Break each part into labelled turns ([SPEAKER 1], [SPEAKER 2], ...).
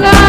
[SPEAKER 1] Love.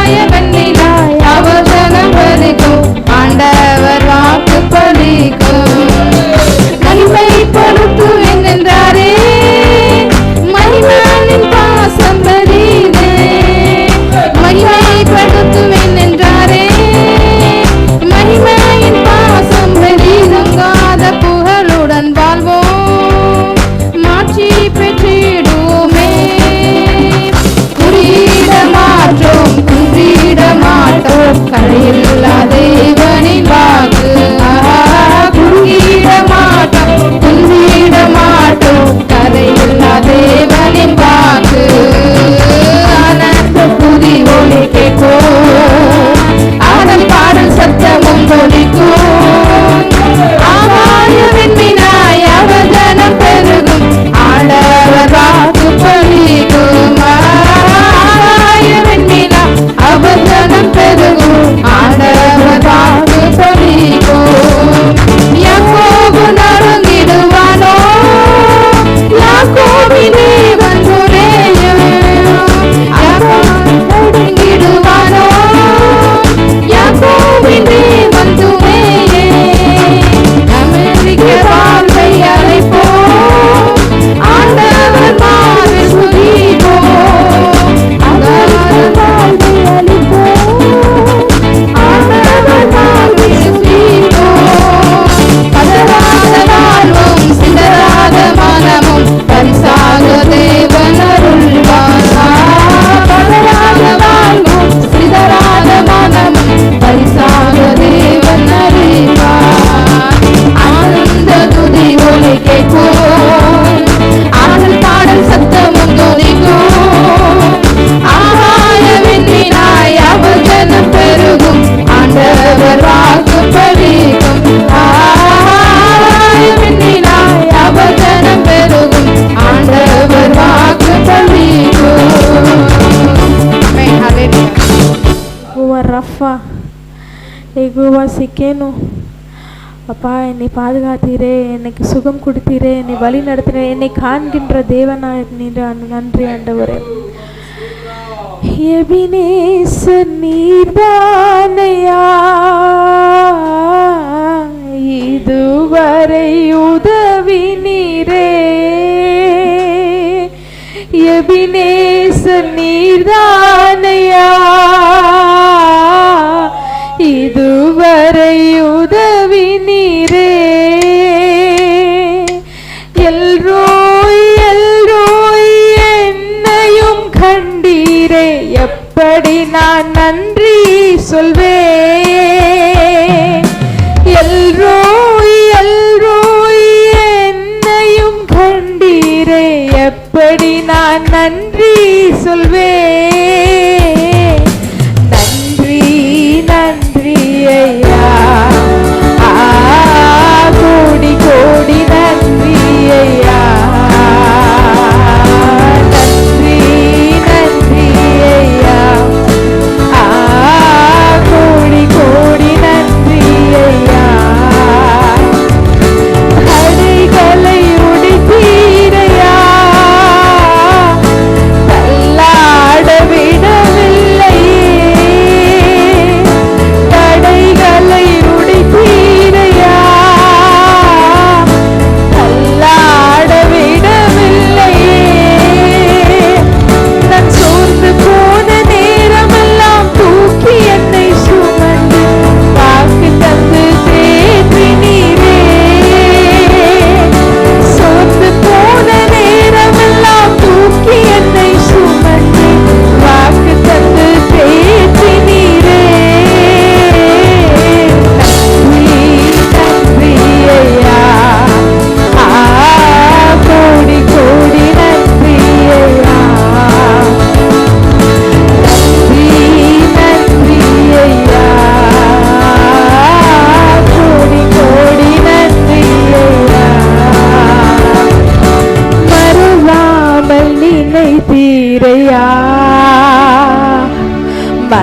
[SPEAKER 1] விசுவாசிக்கணும் அப்பா என்னை பாதுகாத்தீரே எனக்கு சுகம் கொடுத்தீரே என்னை வழி நடத்தினே என்னை காண்கின்ற தேவனா நீன்ற நன்றி ஆண்டவரே. எபினேசர் நீர்தானையா இதுவரை உதவி நீரே எபினேசர் நீர்தான்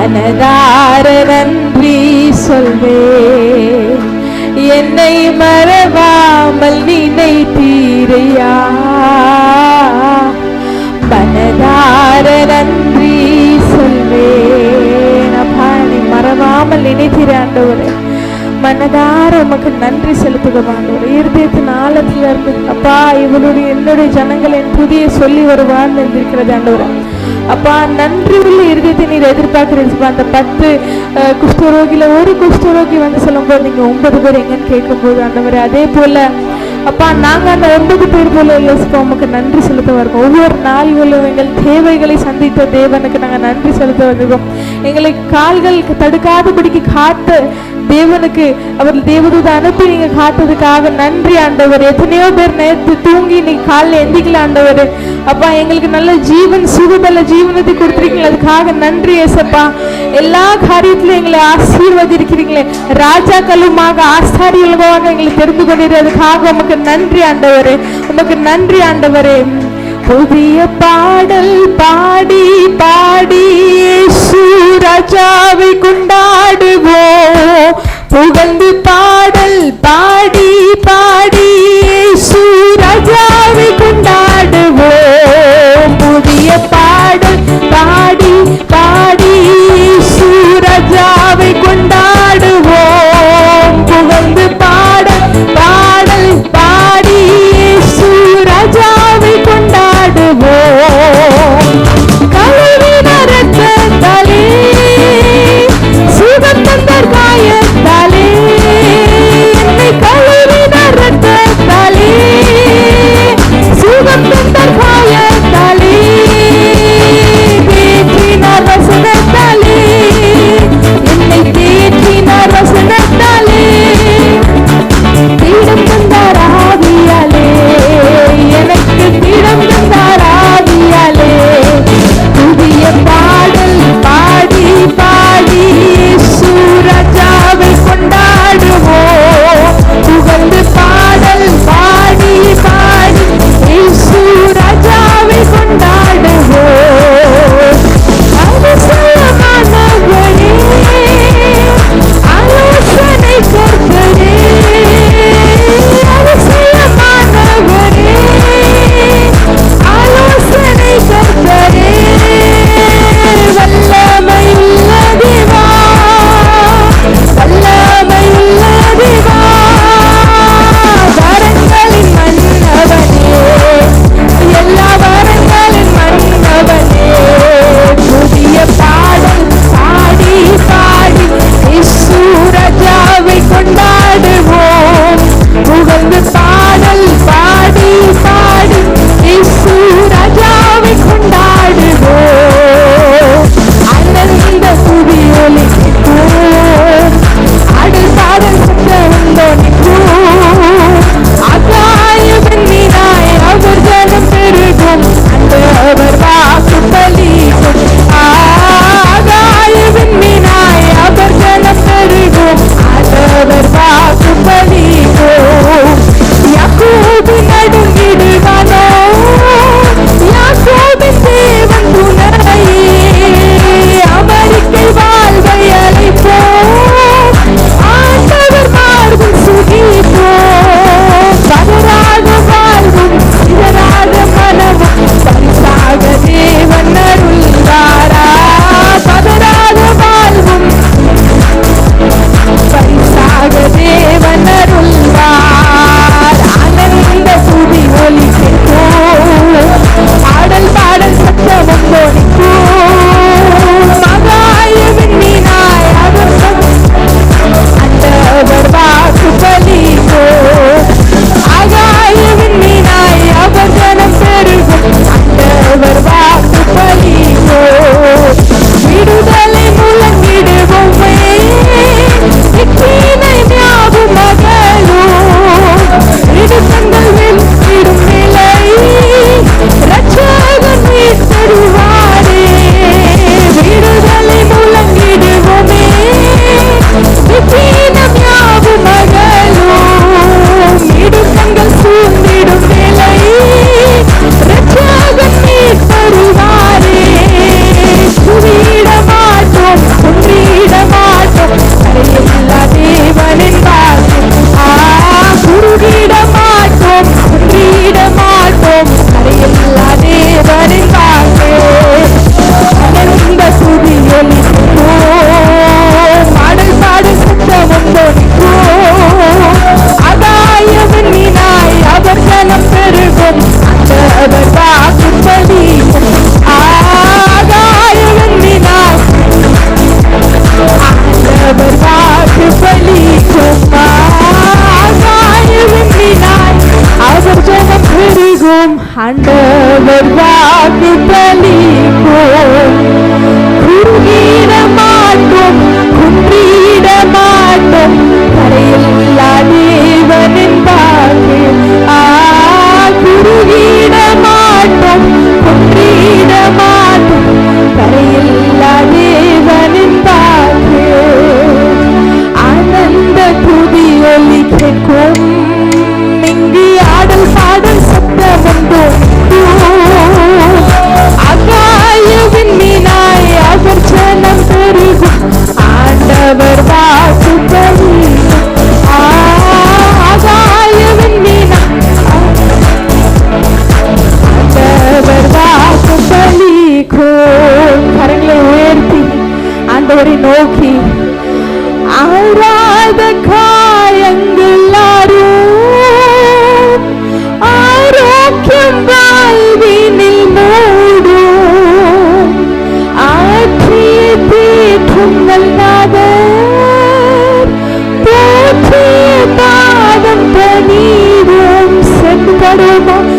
[SPEAKER 1] மனதார நன்றி சொல்வே. என்னை மறவாமல் நினைத்தீரையா. மனதார நன்றி சொல்வே. அப்பா நீ மறவாமல் நினைத்தீர ஆண்டவரே. மனதார உமக்கு நன்றி செலுத்துகிறோம் ஆண்டவர். இருதயத்தின் ஆழத்துல இருந்து அப்பா இவனுடைய என்னுடைய ஜனங்களின் புதிய சொல்லி வருவான்னு இருந்திருக்கிறது ஆண்டவர். அப்பா நன்றி உள்ள இருதயத்தை நீர் எதிர்பார்க்கிறீங்கப்பா அந்த பத்து குஷ்டரோகியில் ஒரு குஷ்டரோகி வந்து சொல்லும்போது நீங்கள் ஒன்பது பேர் எங்கன்னு கேட்கும்போது மாதிரி அதே போல் அப்பா நாங்கள் அந்த ஒன்பது பேர் போல இயேசுப்பா உமக்கு நன்றி செலுத்த வருவோம் ஒவ்வொரு நாள்களும் எங்கள் தேவைகளை சந்தித்த தேவனுக்கு நாங்கள் நன்றி செலுத்த வருகிறோம். எங்களை கால்கள் தடுக்காதபடிக்கு காத்த தேவனுக்கு அவர் தேவதூத அனுப்பி நீங்க காத்ததுக்காக நன்றி ஆண்டவர். எத்தனையோ பேர் நேற்று தூங்கி நீ காலில் எந்திக்கல ஆண்டவர். அப்பா எங்களுக்கு நல்ல ஜீவன் சுகபல ஜீவனத்தை கொடுத்துருக்கீங்களா அதுக்காக நன்றி ஏசப்பா. எல்லா காரியத்திலும் எங்களை ஆசீர்வதிக்கிறீங்களே. ராஜாக்களுமாக ஆஸ்தாரியலுமாக எங்களை தெரிந்து கொண்டிருக்கிறதுக்காக உமக்கு நன்றி ஆண்டவரே. உமக்கு நன்றி ஆண்டவரே. புதிய பாடல் பாடி பாடி ராஜாவை கொண்டாடுவோம். புகழ்ந்து பாடல் பாடி பாடி ராஜாவை கொண்டாடுவோம். புதிய பாடல் பாடி ஆண்டவர் வாக்கு பலிக்கும் aroma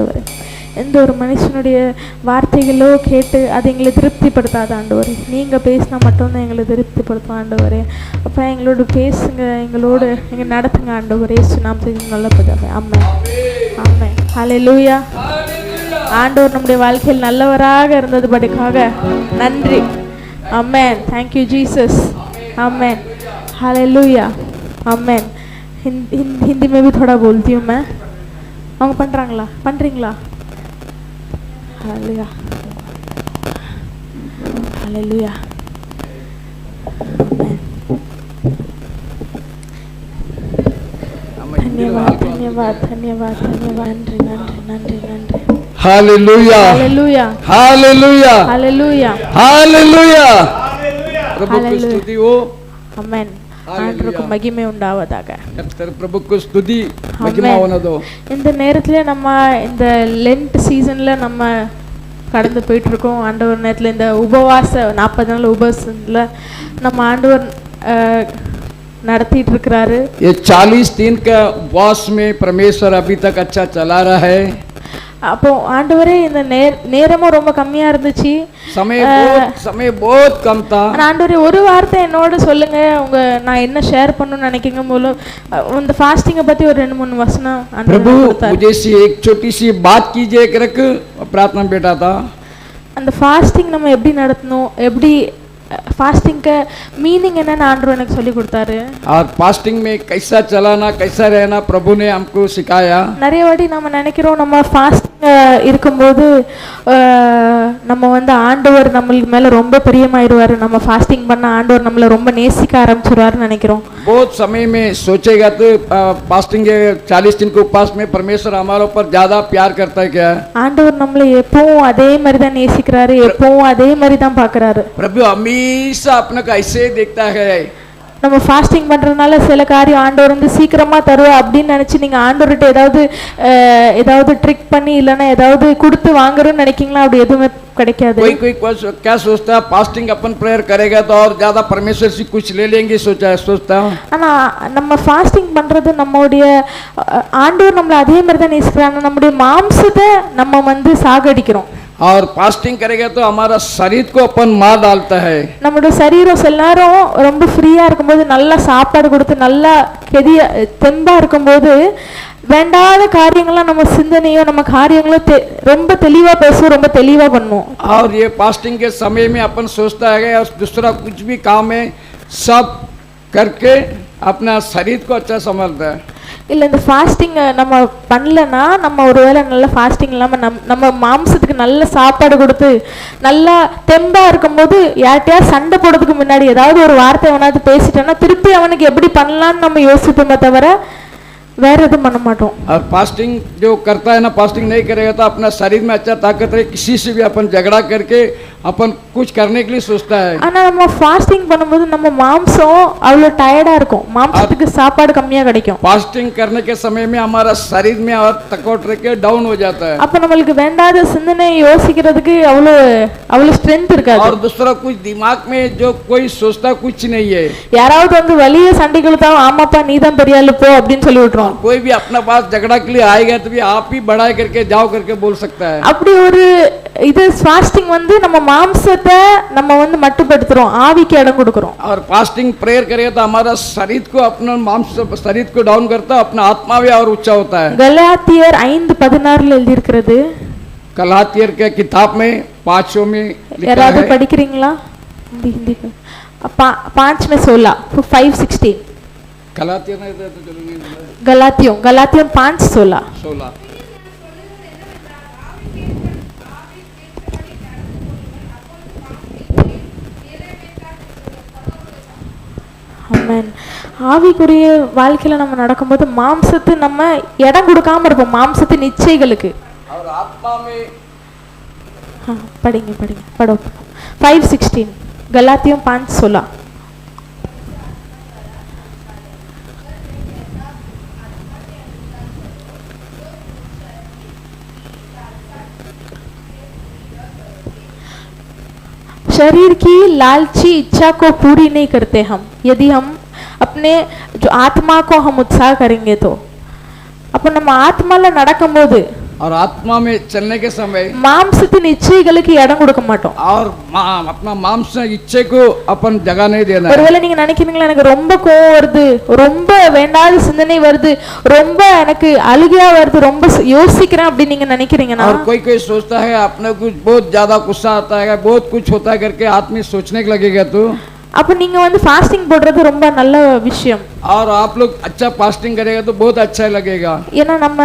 [SPEAKER 1] ஆண்டவர் எந்த ஒரு மனுஷனுடைய வார்த்தைகளோ கேட்டு அது எங்களை திருப்திப்படுத்தாத ஆண்டவர் நீங்கள் பேசினா மட்டும்தான் எங்களை திருப்திப்படுத்தும் ஆண்டவர் அப்போ எங்களோட பேசுங்க எங்களோடு எங்க நடத்துங்க ஆண்டவர் ஏசு நாம் நல்லப்பதாக அம்மே அம்மே ஹalleluya ஆண்டவர் நம்முடைய வாழ்க்கையில் நல்லவராக இருந்தது படிக்காக நன்றி amen thank you Jesus amen hallelujah amen Hindi Hindi में भी थोड़ा बोलती हूँ मैं அவங்க பண்ணுறாங்களா lah, அலையா அலையா தன்யவாத் தன்யவாத்
[SPEAKER 2] Hallelujah. Hallelujah. Hallelujah. Hallelujah.
[SPEAKER 1] Hallelujah.
[SPEAKER 2] Hallelujah. Hallelujah.
[SPEAKER 1] Amen. ஆண்டருக்கு மகிமை உண்டாவதாக
[SPEAKER 2] கர்த்தர் பிரபுக்கு ஸ்துதி மகிமா
[SPEAKER 1] Amen.
[SPEAKER 2] உனதோ
[SPEAKER 1] இந்த நேரத்துல நம்ம இந்த லென்ட் சீசன்ல நம்ம கடந்து போயிட்டு இருக்கோம் ஆண்டவர் நேரத்துல இந்த உபவாச நாற்பது நாள் உபவாசத்துல நம்ம ஆண்டவர் அஹ், நடத்திட்டு இருக்கிறாரு
[SPEAKER 2] ये 40 दिन का उपवास में परमेश्वर अभी तक अच्छा चला रहा है
[SPEAKER 1] அப்போ ஆண்டவரே இந்த நேர் நேரமும் ரொம்ப கம்மியா இருந்துச்சு
[SPEAKER 2] समय बहुत समय बहुत कम था
[SPEAKER 1] ஆனா ஆண்டவரே ஒரு வார்த்தை என்னோட சொல்லுங்க உங்க நான் என்ன ஷேர் பண்ணணும்னு நினைக்கிங்க போலும் அஹ், இந்த ஃபாஸ்டிங்கை பத்தி ஒரு ரெண்டு மூணு வசனம் ஆண்டவர்
[SPEAKER 2] प्रभु
[SPEAKER 1] எனக்கு கொடுத்தாரு
[SPEAKER 2] मुझे से एक छोटी सी बात कीजिए करक प्रार्थना में बैठा था
[SPEAKER 1] அந்த ஃபாஸ்டிங் நம்ம எப்படி நடத்தணும் எப்படி ஃபாஸ்டிங்க்கு மீனிங் என்னன்னு ஆண்டவர் எனக்கு சொல்லி கொடுத்தாரு
[SPEAKER 2] और फास्टिंग में कैसा चलाना कैसा रहना प्रभु ने हमको सिखाया
[SPEAKER 1] நிறைய வாட்டி நம்ம நினைக்கிறோம் நம்ம ஃபாஸ்டிங் இருக்கும்போது அஹ், நம்ம வந்து ஆண்டவர் நம்மளுக்கு மேல ரொம்ப பிரியமாயிருவாரு நம்ம ஃபாஸ்டிங் பண்ண ஆண்டவர் நம்மளை ரொம்ப நேசிக்க ஆரம்பிச்சிருவாருன்னு நினைக்கிறோம்
[SPEAKER 2] बहुत समय में सोचेगा तो फास्टिंग के चालीस दिन के उपवास में परमेश्वर हमारे ऊपर ज्यादा प्यार करता है क्या
[SPEAKER 1] ஆண்டவர் நம்மளை எப்பவும் அதே மாதிரி தான் நேசிக்கிறாரு எப்பவும் அதே மாதிரி தான் பார்க்கறாரு
[SPEAKER 2] प्रभु हमेशा अपने को ऐसे ही देखता है
[SPEAKER 1] நம்ம ஃபாஸ்டிங் பண்றதுனால சில காரியம் ஆண்டவர் வந்து சீக்கிரமா தருவா அப்படின்னு நினைச்சு நீங்க ஆண்டவர்கிட்ட ஏதாவது அஹ், ஏதாவது ட்ரிக் பண்ணி இல்லைன்னா ஏதாவது கொடுத்து வாங்குறோம்னு நினைக்கீங்களா அப்படி எதுவுமே கிடைக்காது
[SPEAKER 2] कोई कोई कोई क्या सोचता है फास्टिंग अपन प्रेयर करेगा तो और ज्यादा परमेश्वर से कुछ ले लेंगे सोचा सोचता हूँ
[SPEAKER 1] ஆனா நம்ம ஃபாஸ்டிங் பண்றது நம்மளுடைய அஹ், ஆண்டவர் நம்மளை அதே மாதிரி தான் நேசிக்கிறாங்க நம்முடைய மாம்சத்தை நம்ம வந்து சாகடிக்கிறோம்
[SPEAKER 2] और फास्टिंग करेगा तो हमारा शरीर को अपन मार डालता है
[SPEAKER 1] நம்மளுடைய சரீரம் சில நேரம் ரொம்ப ஃப்ரீயா இருக்கும்போது நல்லா சாப்பாடு கொடுத்து நல்லா கெதிய தெம்பா இருக்கும்போது வேண்டாத காரியங்கள்லாம் நம்ம சிந்தனையோ நம்ம காரியங்களோ தெ- ரொம்ப தெளிவா பேசுவோம் ரொம்ப தெளிவா பண்ணுவோம்
[SPEAKER 2] और ये फास्टिंग के समय में अपन सोचता है और दूसरा कुछ भी काम है सब करके अपना शरीर को अच्छा समझता है
[SPEAKER 1] இல்லை இந்த ஃபாஸ்டிங் நம்ம பண்ணலன்னா நம்ம ஒருவேளை நல்ல ஃபாஸ்டிங் இல்லாமல் நம் நம்ம மாம்சத்துக்கு நல்ல சாப்பாடு கொடுத்து நல்லா தெம்பா இருக்கும்போது யார்கிட்டயா சண்டை போடுறதுக்கு முன்னாடி ஏதாவது ஒரு வார்த்தை எவனாவது பேசிட்டோன்னா திருப்பி அவனுக்கு எப்படி பண்ணலான்னு நம்ம யோசிப்போமே தவிர வேற எதுவும் பண்ண மாட்டோம்
[SPEAKER 2] और फास्टिंग जो करता है ना फास्टिंग नहीं करेगा तो अपना शरीर में अच्छा ताकत रहे किसी से भी अपन झगड़ा करके अपन कुछ करने के लिए सोचता है
[SPEAKER 1] ஆனா நம்ம ஃபாஸ்டிங் பண்ணும்போது நம்ம மாம்சம் அவ்வளோ டயர்டா இருக்கும் மாம்சத்துக்கு சாப்பாடு கம்மியா கிடைக்கும்
[SPEAKER 2] फास्टिंग करने के समय में हमारा शरीर में और थकावट रह के डाउन हो जाता है
[SPEAKER 1] அப்ப நம்மளுக்கு வேண்டாத சிந்தனை யோசிக்கிறதுக்கு அவ்வளோ அவ்வளோ ஸ்ட்ரென்த் இருக்காது
[SPEAKER 2] और दूसरा कुछ दिमाग में जो कोई सोचता कुछ नहीं है
[SPEAKER 1] யாராவது வந்து வலிய சண்டை கொடுத்தா ஆமாப்பா நீ தான் பெரிய ஆளு போ அப்படின்னு சொல்லி விட்டுரும்
[SPEAKER 2] कोई भी अपना पास झगड़ा के लिए आएगा तो भी आप ही बढ़ाई करके जाओ करके बोल सकता है
[SPEAKER 1] அப்படி ஒரு இது ஃபாஸ்டிங் வந்து நம்ம மாம்சத்தை நம்ம வந்து மட்டுப்படுத்துறோம் ஆவிக்கு இடம் கொடுக்குறோம்
[SPEAKER 2] और फास्टिंग प्रेयर करेगा तो हमारा शरीर को अपना मांस शरीर को डाउन करता है अपना आत्मा भी और ऊंचा होता है
[SPEAKER 1] கலாத்தியர் ஐந்து பதினாறுல எழுதியிருக்கிறது
[SPEAKER 2] कलातियर के किताब में पांचों में लिखा
[SPEAKER 1] யாராவது
[SPEAKER 2] है
[SPEAKER 1] படிக்கிறீங்களா हिंदी हिंदी में पा- पांच में सोलह फाइव सिक्सटीन
[SPEAKER 2] कलातियर नहीं तो चलेंगे
[SPEAKER 1] गलातियों गलातियों पांच सोलह
[SPEAKER 2] सोलह
[SPEAKER 1] ஆமென் ஆவிக்குரிய வாழ்க்கையில நம்ம நடக்கும்போது மாம்சத்து நம்ம இடம் கொடுக்காம இருப்போம் மாம்சத்தின் இச்சைகளுக்கு
[SPEAKER 2] और आत्मा में
[SPEAKER 1] हाँ, पढ़ेंगे पढ़ेंगे पढ़ो फाइव सिक्सटीन गलातियों पाँच सोलह शरीर की लालची इच्छा को पूरी नहीं करते हम यदि हम अपने जो आत्मा को हम उत्साह करेंगे तो அப்போ நம்ம ஆத்மால நடக்கும்போது
[SPEAKER 2] और आत्मा में चलने के समय
[SPEAKER 1] மாம்சத்தின் இச்சைகளுக்கு இடம் கொடுக்க மாட்டோம்
[SPEAKER 2] और मा- अपना मांस इच्छे को अपन जगह नहीं देना है
[SPEAKER 1] ஒருவேளை நீங்க நினைக்கிறீங்களா எனக்கு ரொம்ப கோவம் வருது ரொம்ப வேண்டாத சிந்தனை வருது ரொம்ப எனக்கு அழுகையா வருது ரொம்ப ஸ்- யோசிக்கிறேன் அப்படின்னு நீங்க நினைக்கிறீங்கன்னா
[SPEAKER 2] और कोई कोई सोचता है अपने कुछ बहुत ज्यादा गुस्सा आता है बहुत कुछ होता है करके आदमी सोचने के लगेगा तो
[SPEAKER 1] அப்ப நீங்க வந்து ஃபாஸ்டிங் போடுறது ரொம்ப நல்ல விஷயம்
[SPEAKER 2] और आप लोग अच्छा फास्टिंग करेगा तो बहुत अच्छा लगेगा
[SPEAKER 1] ஏன்னா நம்ம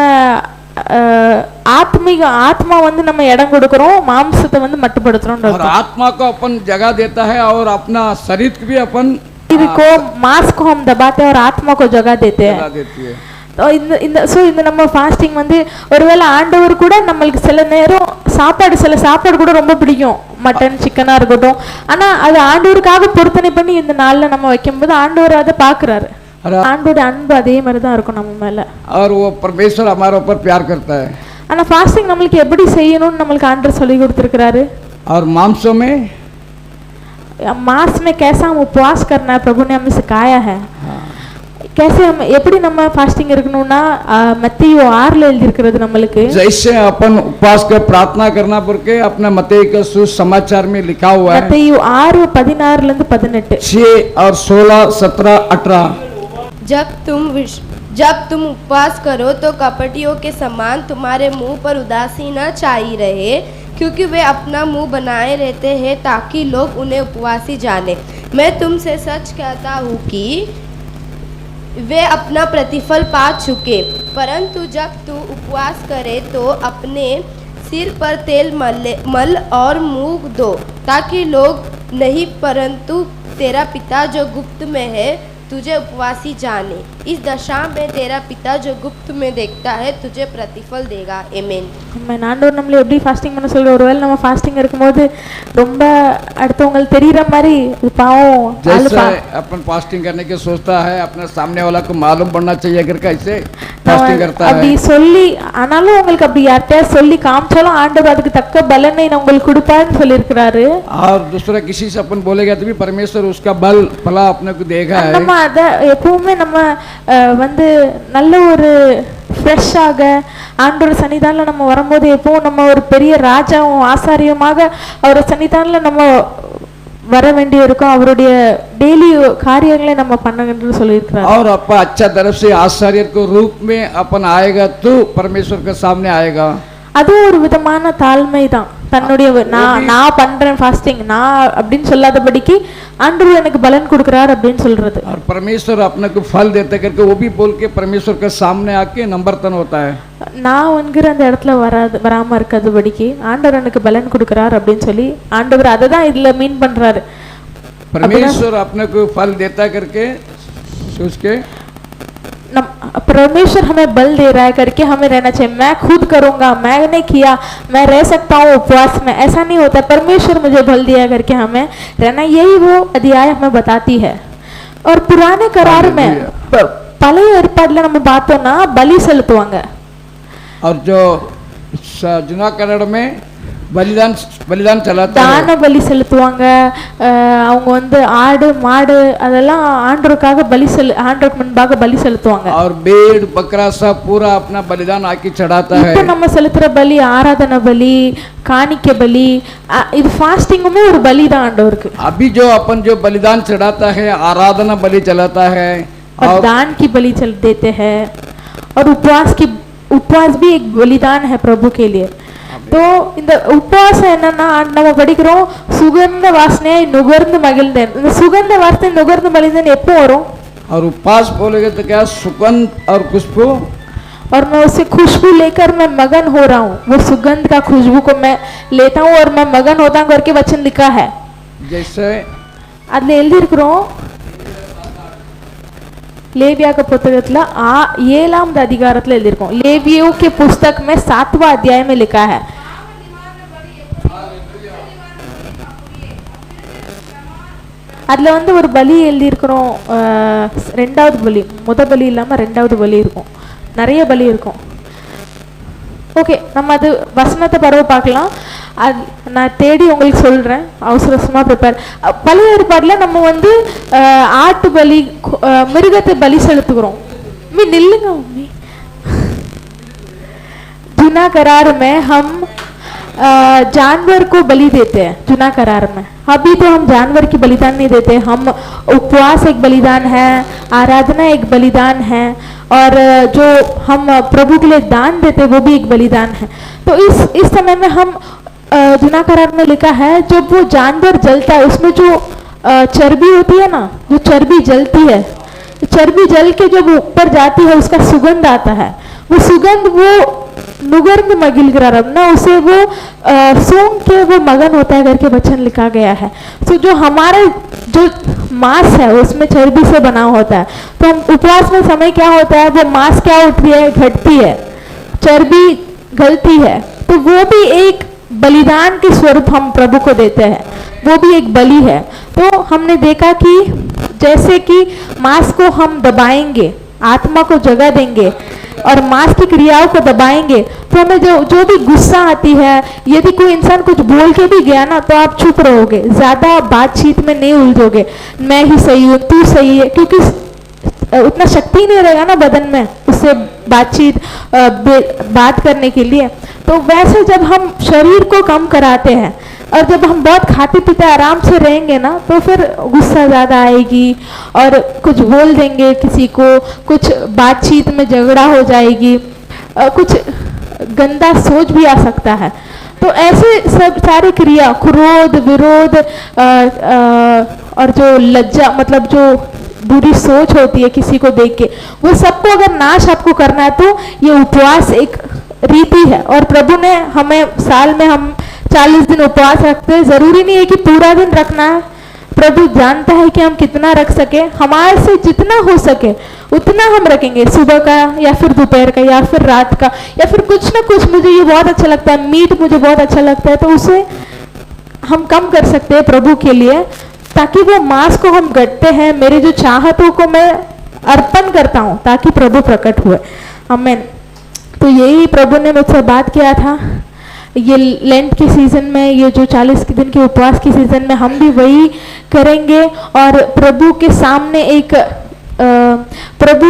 [SPEAKER 1] அஹ், ஆத்மீக ஆத்மா வந்து நம்ம இடம் கொடுக்கறோம் மாம்சத்தை வந்து மட்டுப்படுத்துறோம்
[SPEAKER 2] और आत्मा को अपन जगह देता है और अपना शरीर को भी अपन
[SPEAKER 1] இதுக்கோ मांस को हम दबाते हैं और आत्मा को जगह देते हैं
[SPEAKER 2] जगह देती है
[SPEAKER 1] ஓ, இந்த இந்த ஸோ இந்த நம்ம ஃபாஸ்டிங் வந்து ஒருவேளை ஆண்டவர் கூட நம்மளுக்கு சில நேரம் சாப்பாடு சில சாப்பாடு கூட ரொம்ப பிடிக்கும் மட்டன் சிக்கனாக இருக்கட்டும் ஆனால் அது ஆண்டவருக்காக பொருத்தனை பண்ணி இந்த நாளில் நம்ம வைக்கும்போது ஆண்டவர் அதை பார்க்குறாரு
[SPEAKER 2] और
[SPEAKER 1] ஆண்டோட அன்பு அதே மாதிரி தான் இருக்கும் நம்ம மேலே
[SPEAKER 2] और वो परमेश्वर हमारे ऊपर प्यार करता है
[SPEAKER 1] ஆனால் ஃபாஸ்டிங் நம்மளுக்கு எப்படி செய்யணும்னு நம்மளுக்கு ஆண்டவர் சொல்லி கொடுத்துருக்கிறாரு
[SPEAKER 2] और मांसों में
[SPEAKER 1] मास में कैसा हम उपवास करना है प्रभु ने हमें सिखाया है कैसे हम எப்படி நம்ம ஃபாஸ்டிங் இருக்கணும்னா மத்தியோ ஆறில் எழுதியிருக்கிறது நம்மளுக்கு
[SPEAKER 2] जैसे अपन उपवास कर प्रार्थना करना पड़ के अपने मते का सुसमाचार में लिखा हुआ है
[SPEAKER 1] மத்தேயு ஆறு பதினாறுல இருந்து பதினெட்டு
[SPEAKER 2] छः और सोलह सत्रह अठारह
[SPEAKER 3] जब तुम विश- जब तुम उपवास करो तो कपटियों के समान तुम्हारे मुंह पर उदासी न छाई रहे क्योंकि वे अपना मुंह बनाए रहते हैं ताकि लोग उन्हें उपवासी जाने मैं तुमसे सच कहता हूँ कि वे अपना प्रतिफल पा चुके, परंतु जब तू उपवास करे तो अपने सिर पर तेल मल मल और मुँह दो, ताकि लोग नहीं, परंतु तेरा पिता जो गुप्त में है तुझे उपवासी जाने इस दशा में तेरा पिता जो गुप्त में देखता है तुझे प्रतिफल देगा एमेन
[SPEAKER 1] நம்ம ஆண்டவர் நம்மளை எப்படி ஃபாஸ்டிங் பண்ண சொல்ற ஒருவேளை நம்ம ஃபாஸ்டிங் இருக்கும்போது ரொம்ப அடுத்தவங்களுக்கு தெரியற மாதிரி இது பாவம் ஆளு
[SPEAKER 2] जैसे
[SPEAKER 1] பா
[SPEAKER 2] अपन फास्टिंग करने की सोचता है अपने सामने वाला को मालूम पड़ना चाहिए अगर कैसे
[SPEAKER 1] நம்ம
[SPEAKER 2] फास्टिंग करता
[SPEAKER 1] அப்படி
[SPEAKER 2] है
[SPEAKER 1] சொல்லி ஆனாலும் உங்களுக்கு அப்படி யார்கிட்டயா சொல்லி காமிச்சாலும் ஆண்டவர் அதுக்கு தக்க பலனை நான் உங்களுக்கு கொடுப்பாருன்னு சொல்லியிருக்கிறாரு
[SPEAKER 2] और दूसरा किसी से अपन बोलेगा तो भी परमेश्वर उसका बल भला अपने को देगा है
[SPEAKER 1] நம்ம அதை எப்பவுமே நம்ம அஹ், வந்து நல்ல ஒரு ஃப்ரெஷ்ஷாக ஆண்டோர் சன்னிதானில் நம்ம வரும்போது எப்பவும் நம்ம ஒரு பெரிய ராஜாவும் ஆசாரியமாக அவர் சன்னிதானில் நம்ம வர வேண்டி இருக்கும் அவருடைய டெய்லி காரியங்களை நம்ம பண்ணுங்கன்னு சொல்லியிருக்கிறார்
[SPEAKER 2] और अपा अच्छा तरफ से आचार्य को रूप में अपन आएगा तो परमेश्वर के सामने आएगा
[SPEAKER 1] அதுவும் ஒரு விதமான தாழ்மை தான் தன்னுடைய வ- நான் நான் பண்றேன் ஃபாஸ்டிங் நான் அப்படின்னு சொல்லாதபடிக்கு ஆண்டவர் எனக்கு பலன் கொடுக்குறார் அப்படின்னு சொல்றது
[SPEAKER 2] और परमेश्वर अपने को फल देते करके वो भी बोल के परमेश्वर के सामने आके नंबरतन होता है
[SPEAKER 1] நான் என்கிற அந்த இடத்துல வராது வராம இருக்கிறதுபடிக்கு ஆண்டவர் எனக்கு பலன் கொடுக்குறார் அப்படின்னு சொல்லி ஆண்டவர் அதை தான் இதுல மீன் பண்றாரு
[SPEAKER 2] परमेश्वर अपने को फल देता करके सोच के
[SPEAKER 1] नम परमेश्वर हमें बल दे रहा है करके हमें रहना चाहिए मैं खुद करूंगा मैंने किया मैं रह सकता हूँ उपवास में ऐसा नहीं होता परमेश्वर मुझे बल दिया करके हमें रहना यही वो अध्याय हमें बताती है और पुराने करार में प- பழைய ஏற்பாடுல நம்ம பார்த்தோம்னா பலி செலுத்துவாங்க
[SPEAKER 2] और जो स- जुना कन्नड़ में बलिदान बलिदान चलाता है
[SPEAKER 1] தான பலி செலுத்துவாங்க அஹ் அவங்க வந்து ஆடு மாடு அதெல்லாம் ஆண்டருக்காக பலி செலு ஆண்டருக்கு முன்பாக பலி செலுத்துவாங்க
[SPEAKER 2] और भेड़ बकरा सब पूरा अपना बलिदान आके चढ़ाता है
[SPEAKER 1] இப்போ நம்ம செலுத்துற பலி ஆராதனை பலி காணிக்க பலி அ- இது ஃபாஸ்டிங்குமே ஒரு பலி தான் ஆண்டவருக்கு
[SPEAKER 2] अभी जो अपन जो बलिदान चढ़ाता है आराधना बलि चलाता है
[SPEAKER 1] और
[SPEAKER 2] और
[SPEAKER 1] दान की बलि चल देते हैं और उपवास की उपवास भी एक बलिदान है प्रभु के लिए तो இந்த உபவாசம் என்னன்னா நம்ம படிக்கிறோம் சுகந்த வாசனையை நுகர்ந்து மகிழ்ந்தேன் இந்த சுகந்த வாசனை நுகர்ந்து மகிழ்ந்தேன் எப்போ வரும்
[SPEAKER 2] और उपवास बोलेगे तो क्या सुगंध और खुशबू
[SPEAKER 1] और मैं उससे खुशबू लेकर मैं मगन हो रहा हूँ वो सुगंध का खुशबू को मैं लेता हूँ और मैं मगन होता हूँ करके वचन लिखा है
[SPEAKER 2] जैसे
[SPEAKER 1] அதுல எழுதியிருக்கிறோம் லேவியாக புத்தகத்துல ஆ ஏழாவது அதிகாரத்துல எழுதியிருக்கோம் लेवियों के पुस्तक में सातवां अध्याय में लिखा है அதுல வந்து ஒரு பலி எழுதியிருக்கிறோம் அஹ், ரெண்டாவது பலி முத பலி இல்லாம ரெண்டாவது பலி இருக்கும் நிறைய பலி இருக்கும் ஓகே நம்ம அது வசனத்தை பரவ பார்க்கலாம் அது நான் தேடி உங்களுக்கு சொல்கிறேன் அவசர அவசரமாக ப்ரிப்பேர் பழைய ஏற்பாடில் நம்ம வந்து அஹ், ஆட்டு பலி கு- அஹ், மிருகத்தை பலி செலுத்துகிறோம் மீ நில்லுங்க மம்மி जुना करार में हम अ, जानवर को बलि देते हैं जुना करार में। अभी तो हम जानवर की बलिदान नहीं देते, हम उपवास एक बलिदान है, आराधना एक बलिदान है, और जो हम प्रभु के लिए दान देते वो भी एक बलिदान है। तो इस इस समय में हम जुना करार में लिखा है, जब वो जानवर जलता है, उसमें जो चर्बी होती है ना, जो चर्बी जलती है, चर्बी जल के जब ऊपर जाती है, उसका सुगंध आता है। वो सुगंध वो नुगर्द मगिल रब ना उसे वो सूंघ के वो मगन होता है करके वचन लिखा गया है। तो जो हमारे, जो मांस है, उसमें चर्बी से बना होता है। तो हम उपवास में समय क्या होता है? वो मांस क्या उठती है? घटती है। चर्बी गलती है। तो वो भी एक बलिदान के स्वरूप हम प्रभु को देते हैं। वो भी एक बलि है। तो हमने देखा कि जैसे कि मांस को हम दबाएँगे आत्मा को जगह देंगे और मांस की क्रियाओं को दबाएँगे। तो हमें जो जो भी गुस्सा आती है, यदि कोई इंसान कुछ बोल के भी गया ना तो आप चुप रहोगे। ज़्यादा बातचीत में नहीं उलझोगे। मैं ही सही हूँ, तू सही है, क्योंकि उतना शक्ति नहीं रहेगा ना बदन में उससे बातचीत बात करने के लिए। तो वैसे जब हम शरीर को कम कराते हैं और जब हम बहुत खाते पीते आराम से रहेंगे ना तो फिर गुस्सा ज़्यादा आएगी और कुछ बोल देंगे किसी को कुछ बातचीत में झगड़ा हो जाएगी कुछ गंदा सोच भी आ सकता है। तो ऐसे सब सारी क्रिया क्रोध विरोध अ, अ, और जो लज्जा मतलब जो बुरी सोच होती है किसी को देख के। वो सबको अगर नाश आपको करना है तो ये उपवास एक रीति है। और प्रभु ने हमें साल में हम चालीस दिन उपवास रखते हैं। ज़रूरी नहीं है कि पूरा दिन रखना है। प्रभु जानता है कि हम कितना रख सके। हमारे से जितना हो सके, उतना हम रखेंगे। सुबह का या फिर दोपहर का या फिर रात का या फिर कुछ ना कुछ। मुझे ये बहुत अच्छा लगता है। मीट मुझे बहुत अच्छा लगता है। तो उसे हम कम कर सकते हैं प्रभु के लिए। ताकि वो मांस को हम गढ़ते हैं, मेरे जो चाहतों को मैं अर्पण करता हूँ, ताकि प्रभु प्रकट हुए। अमेन तो यही प्रभु ने मुझसे बात किया था। ये लेंट के सीज़न में, ये जो 40 के दिन के उपवास के सीज़न में हम भी वही करेंगे और प्रभु के सामने एक प्रभु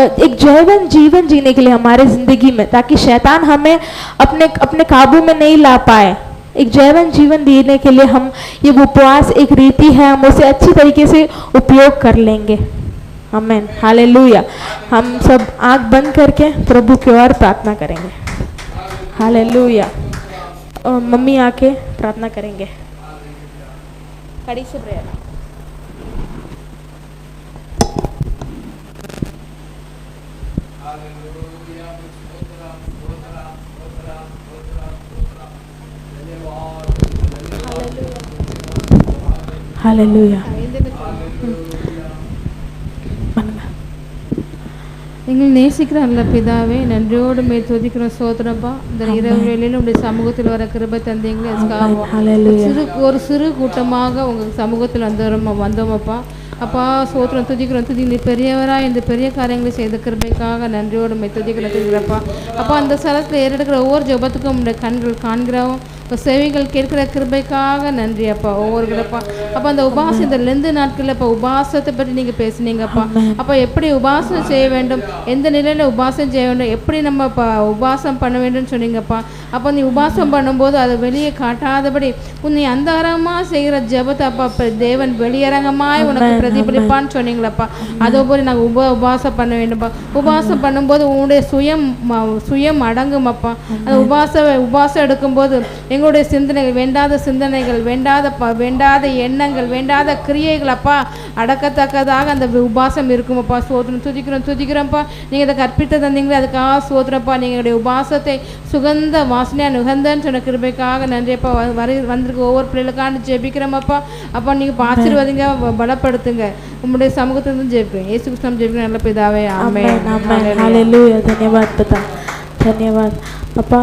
[SPEAKER 1] एक जैवन जीवन जीने के लिए हमारे ज़िंदगी में, ताकि शैतान हमें अपने अपने काबू में नहीं ला पाए। एक जैवन जीवन देने के लिए हम ये उपवास, एक रीति है, हम उसे अच्छी तरीके से उपयोग कर लेंगे। अमेन हाले हम सब आँख बंद करके प्रभु की ओर प्रार्थना करेंगे। और मम्मी आके प्रार्थना करेंगे। कड़ी से प्रेयर। ஹலலூயா
[SPEAKER 4] எங்கள் நேசிக்கிற நல்ல பிதாவே நன்றியோடு மே துதிக்கிறோம் சோதனப்பா இந்த இரவு வேளையில் உடைய சமூகத்தில் வர கிருபை தந்தீங்களே சிறு ஒரு சிறு கூட்டமாக உங்கள் சமூகத்தில் வந்துடும் வந்தோமப்பா. அப்பா சோத்திரம் துதிக்கிறோம் துதி. நீ பெரியவராக இந்த பெரிய காரியங்களை செய்த கிருபைக்காக நன்றியோடு மை துதிக்கிறோம் துதிக்கிறப்பா. அப்பா அந்த ஸ்தலத்தில் ஏறெடுக்கிற ஒவ்வொரு ஜபத்துக்கும் உடைய கண்கள் காண்கிறோம். இப்போ செவிகள் கேட்கிற கிருபைக்காக நன்றி அப்பா. ஒவ்வொரு கிடப்பா அப்போ அந்த உபாசம் இந்த லெந்து நாட்களில் இப்போ உபாசத்தை பற்றி நீங்கள் பேசுனீங்கப்பா. அப்போ எப்படி உபாசம் செய்ய வேண்டும்? எந்த நிலையில் உபாசம் செய்ய வேண்டும்? எப்படி நம்ம இப்போ உபாசம் பண்ண வேண்டும்னு சொன்னீங்கப்பா. அப்போ நீ உபாசம் பண்ணும்போது அதை வெளியே காட்டாதபடி உன்னை அந்தரங்கமாக செய்கிற ஜெபத்தை அப்பா தேவன் வெளியரங்கமாய் உனக்கு பிரதிபலிப்பான்னு சொன்னீங்களப்பா. அதே போல நாங்கள் உப உபாசம் பண்ண வேண்டும்ப்பா உபாசம் பண்ணும்போது உன்னுடைய சுயம் சுயம் அடங்கும் அப்பா அந்த உபாச உபாசம் எடுக்கும்போது எங்களுடைய சிந்தனைகள் வேண்டாத சிந்தனைகள் வேண்டாத ப வேண்டாத எண்ணங்கள் வேண்டாத கிரியைகள் அப்பா அடக்கத்தக்கதாக அந்த உபாசம் இருக்குமப்பா. சோதனம் துதிக்கிறோம் துதிக்கிறோம்ப்பா. நீங்கள் இதை கற்பித்த தந்தீங்களே அதுக்காக சோதனப்பா. நீங்களுடைய உபாசத்தை சுகந்த வாசனையாக நுகந்தன்னு சொன்ன கிருபைக்காக நன்றியப்பா. வரி வந்திருக்க ஒவ்வொரு பிள்ளைகளுக்கான ஜெபிக்கிறோமப்பா. அப்பா நீங்கள் ஆசீர்வாதிங்க பலப்படுத்துங்க. உங்களுடைய சமூகத்திலிருந்து ஜெபிக்கிறேன் ஏசு கிருஷ்ணம் ஜெபிக்கிற நல்ல பிதாவே ஆமே
[SPEAKER 1] ధన్యవాద పిత ధన్యవాద అప్ప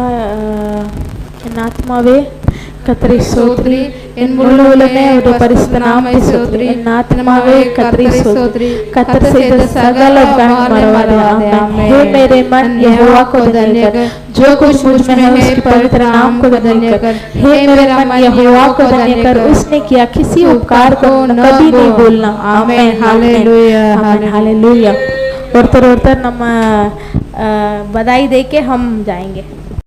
[SPEAKER 1] पिता धन्यवाद அப்பா அஹ், என் ஆத்மாவே கத்தரை சோத்ரி என் முழு உலமே ஒரு பரிசுத்த நாமை சோத்ரி என் ஆத்மாவே கத்தரை சோத்ரி कतर செய்த சகல உபகாரம் மறவாதே आमेन हे मेरे मन यहोवा को धन्य कर जो कुछ मुझ में है उसके पवित्र नाम को धन्य कर हे मेरा मन यहोवा को धन्य कर उसने किया किसी उपकार को कभी नहीं भूलना आमेन हालेलुया आमेन हालेलुया ஒருத்தர் ஒருத்தர் நம்ம அஹ், बधाई दे के हम जाएंगे